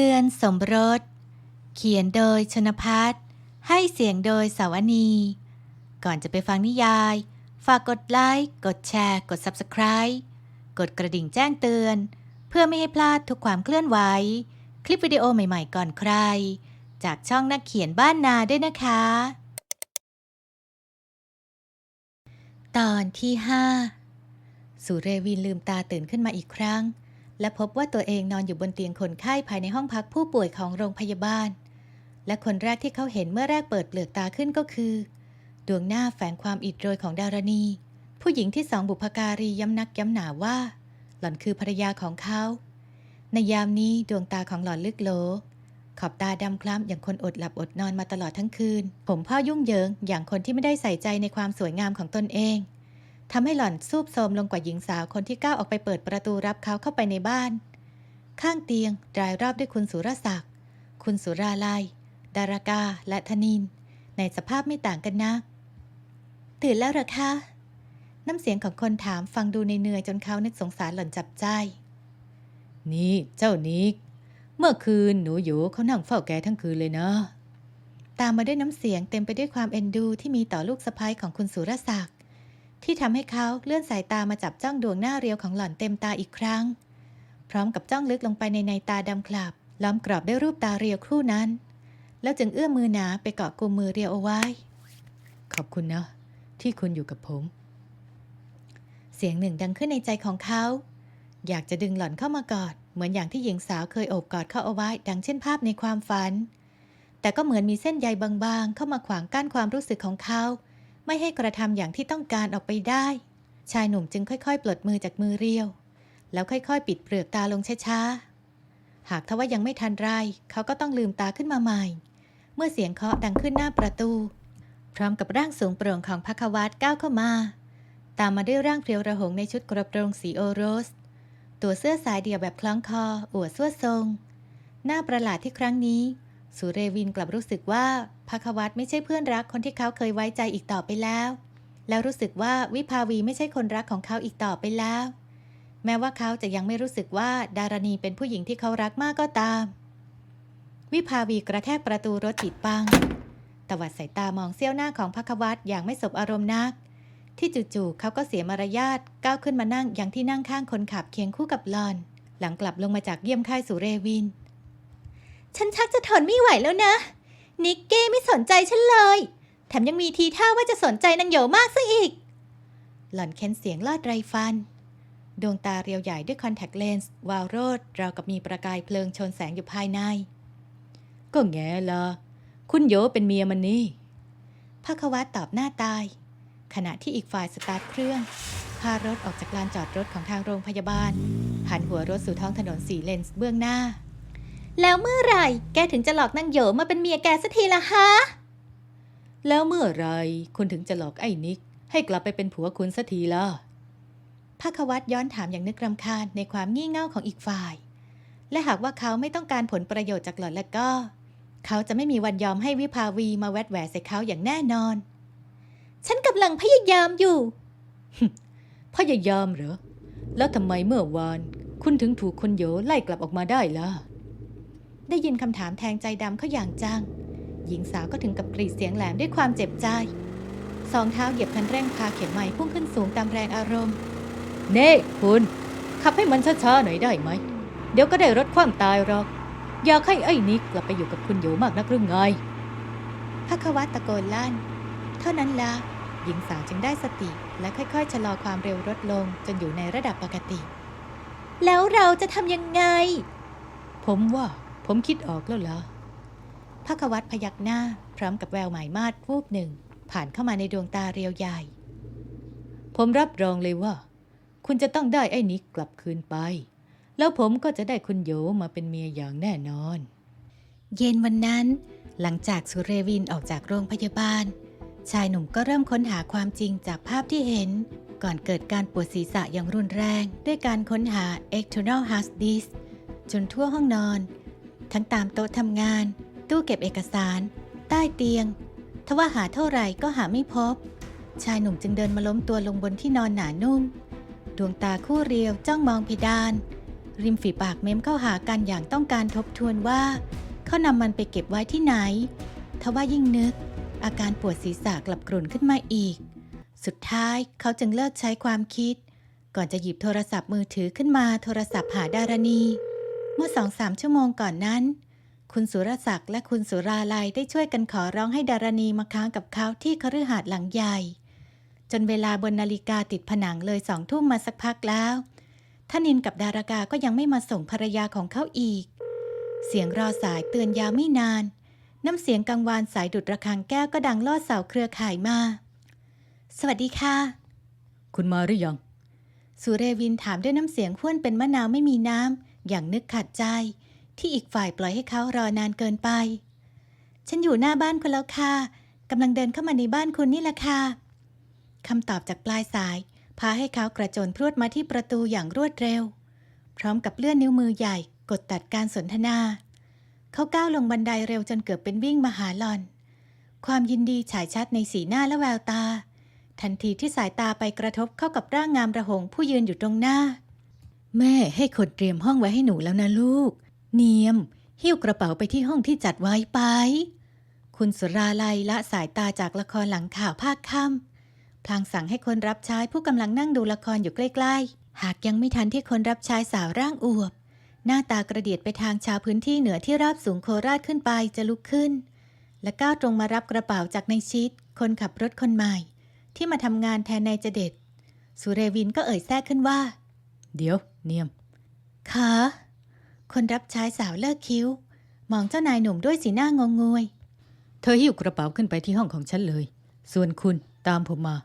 ตือนสมรส เขียนโดยชนพัฒน์ให้เสียงโดยสาวนี ก่อนจะไปฟังนิยาย ฝากกดไลค์ กดแชร์ กด Subscribe กดกระดิ่งแจ้งเตือน เพื่อไม่ให้พลาดทุกความเคลื่อนไหว คลิปวิดีโอใหม่ๆก่อนใคร จากช่องนักเขียนบ้านนาด้วยนะคะ ตอนที่ 5 สุเรวินลืมตาตื่นขึ้นมาอีกครั้ง และพบว่าตัวเองนอนอยู่บนเตียงคนไข้ภายในห้องพักผู้ป่วยของโรงพยาบาล และคนแรกที่เขาเห็นเมื่อแรกเปิดเปลือกตาขึ้นก็คือ ดวงหน้าแฝงความอิดโรยของดารณี ผู้หญิงที่สองบุพการีย้ำนักย้ำหนาว่า หล่อนคือภรรยาของเขา ในยามนี้ดวงตาของหล่อนลึกโลขอบตาดำคล้ำอย่างคนอดหลับอดนอนมาตลอดทั้งคืน ผมพ่อยุ่งเหยิงอย่างคนที่ไม่ได้ใส่ใจในความสวยงามของตนเอง ทำให้หล่อนซูบโทมลงกว่าหญิงสาวคนที่ก้าวออกไปเปิดประตูรับเขาเข้าไปในบ้าน ข้างเตียงรายรอบด้วยคุณสุรศักดิ์ คุณสุราลัย ดารากา และธนิน ในสภาพไม่ต่างกันนัก ตื่นแล้วหรอคะ น้ำเสียงของคนถามฟังดูในเหนื่อยจนเขานึกสงสารหล่อนจับใจ นี่เจ้านิก เมื่อคืนหนูอยู่เขานั่งเฝ้าแกทั้งคืนเลยนะ ตามมาด้วยน้ำเสียงเต็มไปด้วยความเอ็นดูที่มีต่อลูกสะพ้ยของคุณสุรศักดิ์ ที่ทำให้เขาเลื่อนสายตามาจับจ้องดวงหน้าเรียวของหล่อนเต็มตาอีกครั้ง พร้อมกับจ้องลึกลงไปในในตาดำคลับ ล้อมกรอบด้วยรูปตาเรียวครู่นั้น แล้วจึงเอื้อมมือหนาไปเกาะกุมมือเรียวเอาไว้ ขอบคุณนะ ที่คุณอยู่กับผม เสียงหนึ่งดังขึ้นในใจของเขา อยากจะดึงหล่อนเข้ามากอด เหมือนอย่างที่หญิงสาวเคยโอบกอดเขาเอาไว้ ดังเช่นภาพในความฝัน แต่ก็เหมือนมีเส้นใยบางๆ เข้ามาขวางกั้นความรู้สึกของเขา ไม่ให้กระทำอย่างที่ต้องการออกไปได้ ชายหนุ่มจึงค่อยๆ ปลดมือจากมือเรียว แล้วค่อยๆ ปิดเปลือกตาลงช้าๆ หากทว่ายังไม่ทันไร เขาก็ต้องลืมตาขึ้นมาใหม่ เมื่อเสียงเคาะดังขึ้นหน้าประตู พร้อมกับร่างสูงโปร่งของพักวัตก้าวเข้ามา ตามมาด้วยร่างเพรียวระหงในชุดกระโปรงสีโอโรส ตัวเสื้อสายเดี่ยวแบบคล้องคออวดสวดทรง หน้าประหลาดที่ครั้งนี้ สุเรวินกลับรู้สึกว่าพักวัตไม่ใช่เพื่อนรักคนที่เขาเคยไว้ใจอีกต่อไปแล้ว แล้วรู้สึกว่าวิภาวีไม่ใช่คนรักของเขาอีกต่อไปแล้ว แม้ว่าเขาจะยังไม่รู้สึกว่าดารณีเป็นผู้หญิงที่เขารักมากก็ตาม วิภาวีกระแทกประตูรถปิดปังตวัดสายตามองเสี้ยวหน้าของพักวัตอย่างไม่สบอารมณ์นัก ที่จู่ๆเขาก็เสียมารยาทก้าวขึ้นมานั่งอย่างที่นั่งข้างคนขับเคียงคู่กับหลอน หลังกลับลงมาจากเยี่ยมค่ายสุเรวิน ฉันชักจะทนไม่ไหวแล้วนะ นิกเก้ไม่สนใจฉันเลย แถมยังมีทีท่าว่าจะสนใจนางโยมากซะอีก หล่อนเค้นเสียงลอดไรฟัน ดวงตาเรียวใหญ่ด้วยคอนแทคเลนส์วาวโรดราวกับมีประกายเพลิงชนแสงอยู่ภายใน ก็แง่ละคุณโยเป็นเมียมันนี่ภาควัตตอบหน้าตาย ขณะที่อีกฝ่ายสตาร์ทเครื่อง พารถออกจากลานจอดรถของทางโรงพยาบาล หันหัวรถสู่ท้องถนนสีเลนส์เบื้องหน้า แล้วเมื่อไหร่แกถึงจะหลอกนางโยมาเป็นเมียแกสักทีละฮะ แล้วเมื่อไหรคุณถึงจะหลอกไอ้นิก ให้กลับไปเป็นผัวคุณสักทีล่ะภาควัตย้อนถามอย่างนึกรำคาญในความงี่เง่าของอีกฝ่าย และหากว่าเขาไม่ต้องการผลประโยชน์จากหล่อนแล้วก็ เขาจะไม่มีวันยอมให้วิภาวีมาแวดแหวใส่เขาอย่างแน่นอน ฉันกำลังพยายามอยู่ พยายามเหรอ แล้วทำไมเมื่อวาน คุณถึงถูกคุณโยไล่กลับออกมาได้ล่ะ ได้ยินคำถามแทงใจดำเขาอย่างจัง หญิงสาวก็ถึงกับกรีดเสียงแหลมด้วยความเจ็บใจ สองเท้าเหยียบคันเร่งพาเข็มไม้พุ่งขึ้นสูงตามแรงอารมณ์ เน่คุณ ขับให้มันช้าๆหน่อยได้ไหม เดี๋ยวก็ได้รถคว่ำตายหรอก อยากให้ไอ้นิกกลับไปอยู่กับคุณโยมากนักหรือไงพักวัตตะโกนลั่น เท่านั้นละหญิงสาวจึงได้สติและค่อยๆชะลอความเร็วลดลงจนอยู่ในระดับปกติ แล้วเราจะทำยังไง ผมว่า ผมคิดออกแล้วล่ะพักวัตพยักหน้า พร้อมกับแววหมายมาดวูบหนึ่ง ผ่านเข้ามาในดวงตาเรียวใหญ่ ผมรับรองเลยว่า คุณจะต้องได้ไอ้นิกกลับคืนไป แล้วผมก็จะได้คุณโยมาเป็นเมียอย่างแน่นอน เย็นวันนั้น หลังจากสุเรวินออกจากโรงพยาบาล ชายหนุ่มก็เริ่มค้นหาความจริงจากภาพที่เห็น ก่อนเกิดการปวดศีรษะอย่างรุนแรง ด้วยการค้นหา external hard disk จนทั่วห้องนอน ทั้งตามโต๊ะทำงาน ตู้เก็บเอกสาร ใต้เตียง ทว่าหาเท่าไหร่ก็หาไม่พบ ชายหนุ่มจึงเดินมาล้มตัวลงบนที่นอนหนานุ่ม ดวงตาคู่เรียวจ้องมองเพดาน ริมฝีปากเม้มเข้าหากันอย่างต้องการทบทวนว่า เขานำมันไปเก็บไว้ที่ไหน ทว่ายิ่งนึก อาการปวดศีรษะกลับกรุ่นขึ้นมาอีก สุดท้ายเขาจึงเลิกใช้ความคิด ก่อนจะหยิบโทรศัพท์มือถือขึ้นมาโทรศัพท์หาดารณี มื่อสองสามชั่วโมงก่อนนั้น คุณสุรศักดิ์และคุณสุราลัยได้ช่วยกันขอร้องให้ดารณีมาค้างกับเขาที่คฤหาสน์หลังใหญ่ จนเวลาบนนาฬิกาติดผนังเลยสองทุ่มมาสักพักแล้วท่านินกับดารากาก็ยังไม่มาส่งภรรยาของเขาอีก เสียงรอสายเตือนยาวไม่นาน น้ำเสียงกังวานสายดุดระฆังแก้วก็ดังลอดเสาเครือข่ายมา สวัสดีค่ะ คุณมาหรือยัง สุเรวินถามด้วยน้ำเสียงห้วนเป็นมะนาวไม่มีน้ำ อย่างนึกขัดใจ ที่อีกฝ่ายปล่อยให้เขารอนานเกินไป ฉันอยู่หน้าบ้านคุณแล้วค่ะกำลังเดินเข้ามาในบ้านคุณนี่แหละค่ะคำตอบจากปลายสาย พาให้เขากระโจนพรวดมาที่ประตูอย่างรวดเร็ว พร้อมกับเลื่อนนิ้วมือใหญ่กดตัดการสนทนา เขาก้าวลงบันไดเร็วจนเกือบเป็นวิ่งมาหาหลอน ความยินดีฉายชัดในสีหน้าและแววตา ทันทีที่สายตาไปกระทบเข้ากับร่างงามระหงผู้ยืนอยู่ตรงหน้า แม่ให้คนเตรียมห้องไว้ให้หนูแล้วนะลูก เนียม หิ้วกระเป๋าไปที่ห้องที่จัดไว้ไป คุณสุราลัยละสายตาจากละครหลังข่าวภาคค่ำพลางสั่งให้คนรับใช้ผู้กำลังนั่งดูละครอยู่ใกล้ๆ หากยังไม่ทันที่คนรับใช้สาวร่างอวบ หน้าตากระเดียดไปทางชาวพื้นที่เหนือที่ราบสูงโคราชขึ้นไปจะลุกขึ้น และก้าวตรงมารับกระเป๋าจากในชิด คนขับรถคนใหม่ ที่มาทำงานแทนนายเจเด็ดสุเรวินก็เอ่ยแทรกขึ้นว่า เดี๋ยว เนียมคะคนรับใช้สาวเลิกคิ้ว มองเจ้านายหนุ่มด้วยสีหน้างงงวย เธอหิ้วกระเป๋าขึ้นไปที่ห้องของฉันเลย ส่วนคุณตามผมมา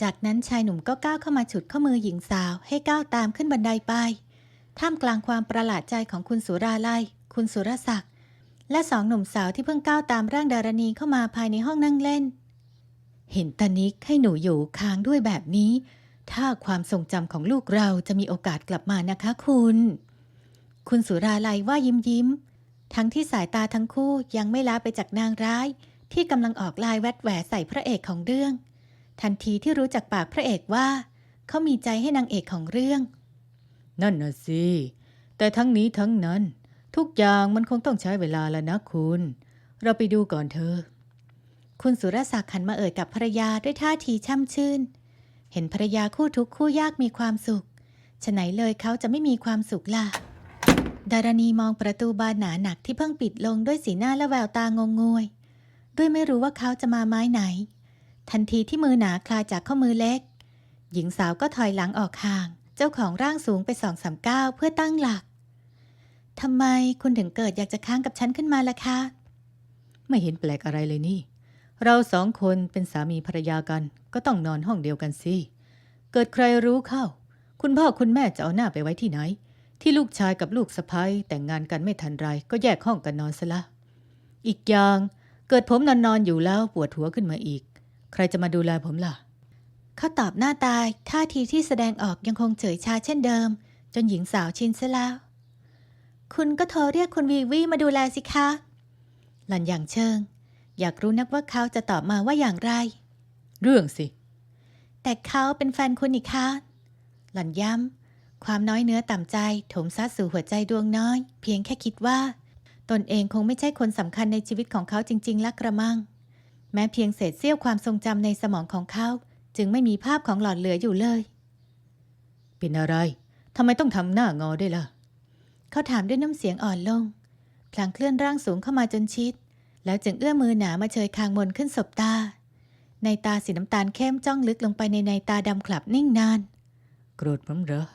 จากนั้นชายหนุ่มก็ก้าวเข้ามาฉุดข้อมือหญิงสาวให้ก้าวตามขึ้นบันไดไป ท่ามกลางความประหลาดใจของคุณสุราลัยคุณสุรศักดิ์และสองหนุ่มสาวที่เพิ่งก้าวตามร่างดารณีเข้ามาภายในห้องนั่งเล่น เห็นตานิกให้หนูอยู่ค้างด้วยแบบนี้ ถ้าความทรงจำของลูกเราจะมีโอกาสกลับมานะคะคุณ คุณสุราลัยว่ายิ้มยิ้ม ทั้งที่สายตาทั้งคู่ยังไม่ล้าไปจากนางร้าย ที่กำลังออกลายแวดแหวใส่พระเอกของเรื่อง ทันทีที่รู้จากปากพระเอกว่า เขามีใจให้นางเอกของเรื่อง นั่นน่ะสิ แต่ทั้งนี้ทั้งนั้น ทุกอย่างมันคงต้องใช้เวลาแล้วนะคุณ เราไปดูก่อนเธอะคุณสุรศักดิ์หันมาเอ่ยกับภรรยาด้วยท่าทีช่ำชื่น เห็นภรรยาคู่ทุกคู่ยากมีความสุขฉะไหนเลยเขาจะไม่มีความสุขล่ะ ดารณีมองประตูบานหนาหนักที่เพิ่งปิดลงด้วยสีหน้าและแววตางงงวย ด้วยไม่รู้ว่าเขาจะมาไม้ไหน ทันทีที่มือหนาคลายจากข้อมือเล็ก หญิงสาวก็ถอยหลังออกห่าง เจ้าของร่างสูงไปสองสามก้าวเพื่อตั้งหลักทำไมคุณถึงเกิดอยากจะค้างกับฉันขึ้นมาล่ะคะ ไม่เห็นแปลกอะไรเลยนี่ เราสองคนเป็นสามีภรรยากัน ก็ต้องนอนห้องเดียวกันสิ เกิดใครรู้เข้า คุณพ่อคุณแม่จะเอาหน้าไปไว้ที่ไหน ที่ลูกชายกับลูกสะพ้ยแต่งงานกันไม่ทันไร ก็แยกห้องกันนอนซะละ อีกอย่างเกิดผมนอนนอนอยู่แล้วปวดหัวขึ้นมาอีก ใครจะมาดูแลผมล่ะเขาตอบหน้าตายท่าทีที่แสดงออกยังคงเฉยชาเช่นเดิม จนหญิงสาวชินซะแล้ว คุณก็โทรเรียกคุณวีวีมาดูแลสิคะ หล่อนอย่างเชิง อยากรู้นักว่าเขาจะตอบมาว่าอย่างไร เรื่องสิ แต่เขาเป็นแฟนคุณนี่คะ หล่อนย้ำ ความน้อยเนื้อต่ำใจโถมซัดสู่หัวใจดวงน้อย เพียงแค่คิดว่า ตนเองคงไม่ใช่คนสำคัญในชีวิตของเขาจริง ๆละกระมัง แม้เพียงเศษเสี้ยวความทรงจำในสมองของเขา จึงไม่มีภาพของหล่อนเหลืออยู่เลย เป็นอะไรทำไมต้องทำหน้างอด้วยล่ะ เขาถามด้วยน้ำเสียงอ่อนลง พลางเคลื่อนร่างสูงเข้ามาจนชิด แล้วจึงเอื้อมือหนามาเชยคางมนขึ้นสบตา ในตาสีน้ำตาลเข้มจ้องลึกลงไปในในตาดำขลับนิ่งนาน โกรธผมเหรอ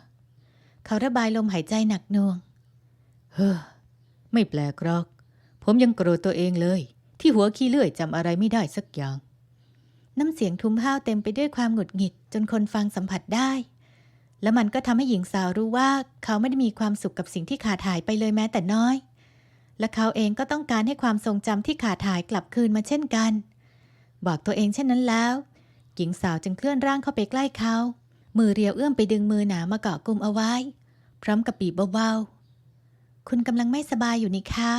เขาระบายลมหายใจหนักหน่วง เฮ้อ ไม่แปลกหรอก ผมยังโกรธตัวเองเลย ที่หัวขี้เลื่อยจำอะไรไม่ได้สักอย่าง น้ำเสียงทุ้มห้าวเต็มไปด้วยความหงุดหงิด จนคนฟังสัมผัสได้ และมันก็ทำให้หญิงสาวรู้ว่า เขาไม่ได้มีความสุขกับสิ่งที่ขาดหายไปเลยแม้แต่น้อย และเขาเองก็ต้องการให้ความทรงจำที่ขาดหายกลับคืนมาเช่นกัน บอกตัวเองเช่นนั้นแล้ว หญิงสาวจึงเคลื่อนร่างเข้าไปใกล้เขา มือเรียวเอื้อมไปดึงมือหนามาเกาะกลุ่มเอาไว้ พร้อมกับบีบเบาๆ คุณกำลังไม่สบายอยู่นี่คะ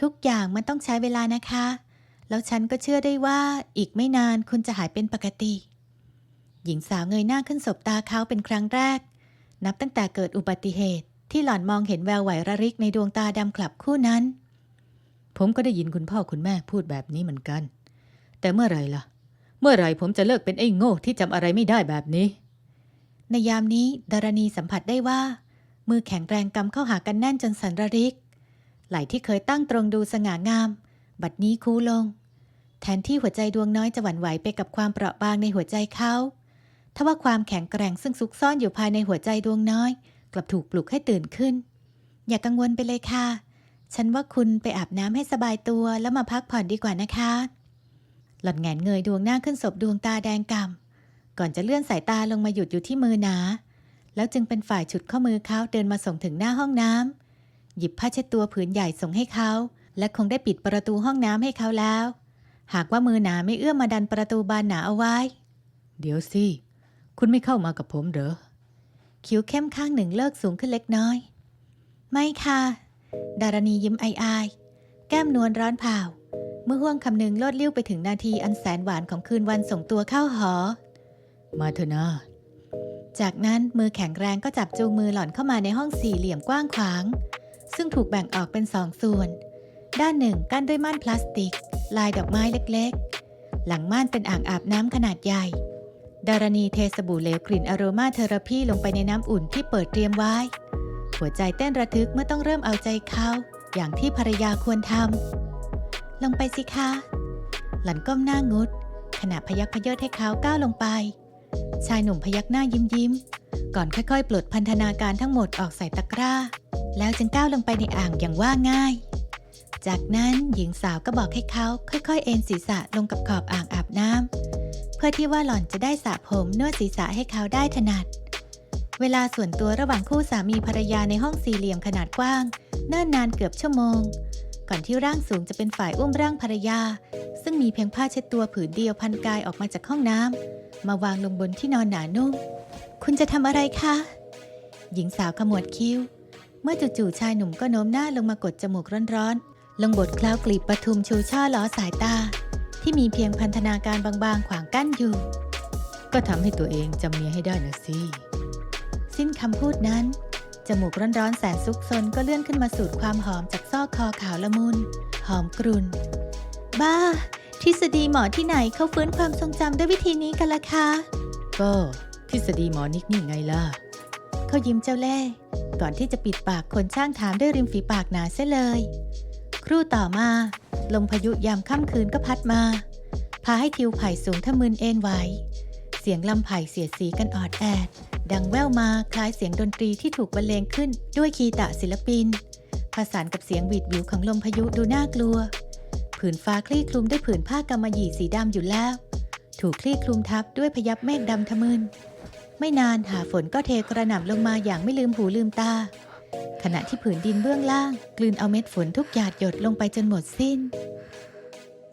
ทุกอย่างมันต้องใช้เวลานะคะ แล้วฉันก็เชื่อได้ว่าอีกไม่นานคุณจะหายเป็นปกติ หญิงสาวเงยหน้าขึ้นสบตาเขาเป็นครั้งแรก นับตั้งแต่เกิดอุบัติเหตุ ที่หล่อนมองเห็นแววไหวระริกในดวงตาดำกลับคู่นั้น ผมก็ได้ยินคุณพ่อคุณแม่พูดแบบนี้เหมือนกัน แต่เมื่อไรล่ะ เมื่อไรผมจะเลิกเป็นไอ้โง่ที่จำอะไรไม่ได้แบบนี้ ในยามนี้ดารณีสัมผัสได้ว่า มือแข็งแรงกำเข้าหากันแน่นจนสันระริก ไหลที่เคยตั้งตรงดูสง่างาม บัดนี้คูลง แทนที่หัวใจดวงน้อยจะหวั่นไหวไปกับความเปราะบางในหัวใจเขาทว่าความแข็งแกร่งซึ่งซุกซ่อนอยู่ภายในหัวใจดวงน้อย ลับถูกปลุกให้ตื่นขึ้น อย่ากกังวลไปเลยค่ะ ฉันว่าคุณไปอาบน้ำให้สบายตัวแล้วมาพักผ่อนดีกว่านะคะ หล่อนแงนเงยดวงหน้าขึ้นศบดวงตาแดงก่ำก่อนจะเลื่อนสายตาลงมาหยุดอยู่ที่มือหนา แล้วจึงเป็นฝ่ายฉุดข้อมือเขาเดินมาส่งถึงหน้าห้องน้ำหยิบผ้าเช็ดตัวผืนใหญ่ส่งให้เขา และคงได้ปิดประตูห้องน้ำให้เขาแล้ว หากว่ามือหนาไม่เอื้อมมาดันประตูบานหนาเอาไว้ เดี๋ยวสิ คุณไม่เข้ามากับผมเหรอ คิ้วเข้มข้างหนึ่งเลิกสูงขึ้นเล็กน้อย ไม่ค่ะ ดารณียิ้มอายๆแก้มนวลร้อนเผาเมื่อห่วงคำหนึ่งโลดเลี้ยวไปถึงนาทีอันแสนหวานของคืนวันส่งตัวเข้าหอ มาเถอะนะจากนั้นมือแข็งแรงก็จับจูงมือหล่อนเข้ามาในห้องสี่เหลี่ยมกว้างขวาง ซึ่งถูกแบ่งออกเป็นสองส่วน ด้านหนึ่งกั้นด้วยม่านพลาสติก ลายดอกไม้เล็กๆ หลังม่านเป็นอ่างอาบน้ำขนาดใหญ่ ดารณีเทสบู่เหลวกลิ่นอโรมาเทอราพีลงไปในน้ำอุ่นที่เปิดเตรียมไว้ หัวใจเต้นระทึกเมื่อต้องเริ่มเอาใจเขา อย่างที่ภรรยาควรทำลงไปสิคะ หลันก้มหน้างุด ขณะพยักพยเยิดให้เขาก้าวลงไป ชายหนุ่มพยักหน้ายิ้มยิ้ม ก่อนค่อยๆ ปลดพันธนาการทั้งหมดออกใส่ตะกร้า แล้วจึงก้าวลงไปในอ่างอย่างว่าง่าย จากนั้นหญิงสาวก็บอกให้เขาค่อย ๆ เอนศีรษะลงกับขอบอ่างอาบน้ำ เพื่อที่ว่าหล่อนจะได้สระผมนวดศีรษะให้เขาได้ถนัด เวลาส่วนตัวระหว่างคู่สามีภรรยาในห้องสี่เหลี่ยมขนาดกว้างเนิ่นนานเกือบชั่วโมง ก่อนที่ร่างสูงจะเป็นฝ่ายอุ้มร่างภรรยา ซึ่งมีเพียงผ้าเช็ดตัวผืนเดียวพันกายออกมาจากห้องน้ำมาวางลงบนที่นอนหนานุ่มคุณจะทำอะไรคะ หญิงสาวขมวดคิ้ว เมื่อจู่ๆชายหนุ่มก็โน้มหน้าลงมากดจมูกร้อนๆลงบทคล้าวกลีบปทุมชูช่อล้อสายตา ที่มีเพียงพันธนาการบางๆ ขวางกั้นอยู่ ก็ทำให้ตัวเองจำเมียให้ได้นะสิสิ้นคำพูดนั้น จมูกร้อนๆแสนซุกซนก็เลื่อนขึ้นมาสูดความหอมจากซอกคอขาวละมุน หอมกรุนบ้า ทฤษฎีหมอที่ไหนเขาฟื้นความทรงจำด้วยวิธีนี้กันล่ะคะ ก็ทฤษฎีหมอนิกนี่ไงล่ะเขายิ้มเจ้าเล่ห์ก่อนที่จะปิดปากคนช่างถามด้วยริมฝีปากหนาเสียเลย ครู่ต่อมา ลมพายุยามค่ำคืนก็พัดมา พาให้ทิวไผ่สูงทะมึนเอ็นไหว เสียงลำไผ่เสียดสีกันออดแอด ดังแว่วมาคล้ายเสียงดนตรีที่ถูกบรรเลงขึ้นด้วยคีตะศิลปิน ผสานกับเสียงหวีดวิวของลมพายุดูน่ากลัว ผืนฟ้าคลี่คลุมด้วยผืนผ้ากำมะหยี่สีดำอยู่แล้ว ถูกคลี่คลุมทับด้วยพยับเมฆดำทะมึน ไม่นานหาฝนก็เทกระหน่ำลงมาอย่างไม่ลืมหูลืมตา ขณะที่ผืนดินเบื้องล่าง กลืนเอาเม็ดฝนทุกหยาดหยดลงไปจนหมดสิ้น